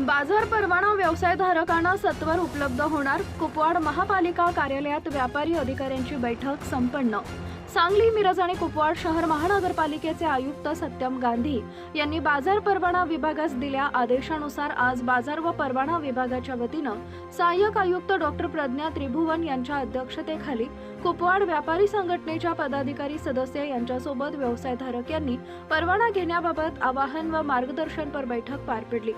बाजार परवाना व्यवसायधारकांना सत्वर उपलब्ध होणार. कुपवाड महापालिका कार्यालयात व्यापारी अधिकाऱ्यांची बैठक संपन्न. सांगली मिरज आणि कुपवाड शहर महानगरपालिकेचे आयुक्त सत्यम गांधी यांनी बाजार परवाना विभागास दिल्या आदेशानुसार आज बाजार व परवाना विभागाच्या वतीनं सहाय्यक आयुक्त डॉक्टर प्रज्ञा त्रिभुवन यांच्या अध्यक्षतेखाली कुपवाड व्यापारी संघटनेच्या पदाधिकारी सदस्य यांच्यासोबत व्यवसायधारक यांनी परवाना घेण्याबाबत आवाहन व मार्गदर्शनपर बैठक पार पडली.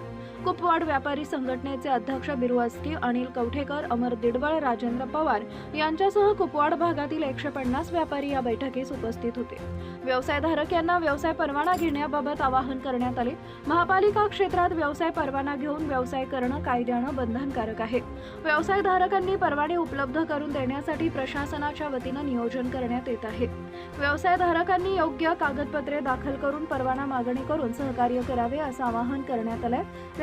कुपवाड व्यापारी संघटनेचे अध्यक्ष बिरुअस्की अनिल कवठेकर अमर दिडवळ राजेंद्र पवार यांच्यासह कुपवाड भागातील एकशे पन्नास व्यापारी या बैठकीस उपस्थित होते. व्यवसायधारक यांना व्यवसाय परवाना घेण्याबाबत आवाहन करण्यात आले. महापालिका क्षेत्रात व्यवसाय परवाना घेऊन व्यवसाय करणं कायद्यानं बंधनकारक आहे. व्यवसायधारकांनी परवाने उपलब्ध करून देण्यासाठी प्रशासनाच्या वतीनं नियोजन करण्यात येत आहे. व्यवसायधारकांनी योग्य कागदपत्रे दाखल करून परवाना मागणी करून सहकार्य करावे असं आवाहन करण्यात आलंय.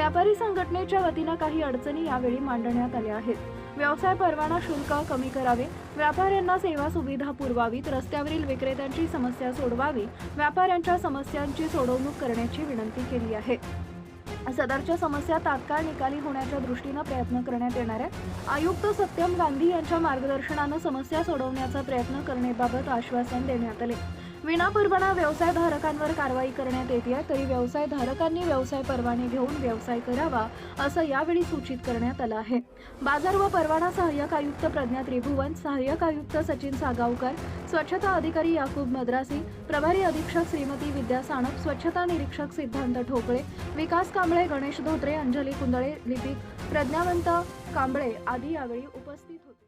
व्यापारी संघटनेच्या वतीनं काही अडचणी यावेळी मांडण्यात आल्या आहेत. व्यवसाय परवाना शुल्क कमी करावे व्यापाऱ्यांना सेवा सुविधा पुरवावीत रस्त्यावरील विक्रेत्यांची समस्या सोडवावी व्यापाऱ्यांच्या समस्यांची सोडवणूक करण्याची विनंती केली आहे. सदरच्या समस्या तात्काळ निकाली होण्याच्या दृष्टीनं प्रयत्न करण्यात येणार आहे आयुक्त सत्यम गांधी यांच्या मार्गदर्शनानं समस्या सोडवण्याचा प्रयत्न करण्याबाबत आश्वासन देण्यात आले. विनापरवाना व्यवसायधारकांवर कारवाई करण्यात येते तरी व्यवसायधारकांनी व्यवसाय परवाने घेऊन व्यवसाय करावा असं यावेळी सूचित करण्यात आलं आहे. बाजार व परवाना सहाय्यक आयुक्त प्रज्ञा त्रिभुवन सहाय्यक आयुक्त सचिन सागावकर स्वच्छता अधिकारी याकूब मद्रासी प्रभारी अधीक्षक श्रीमती विद्या साणप स्वच्छता निरीक्षक सिद्धांत ठोकळे विकास कांबळे गणेश धोत्रे अंजली कुंदळे लिपिक प्रज्ञावंत कांबळे आदी यावेळी उपस्थित होते.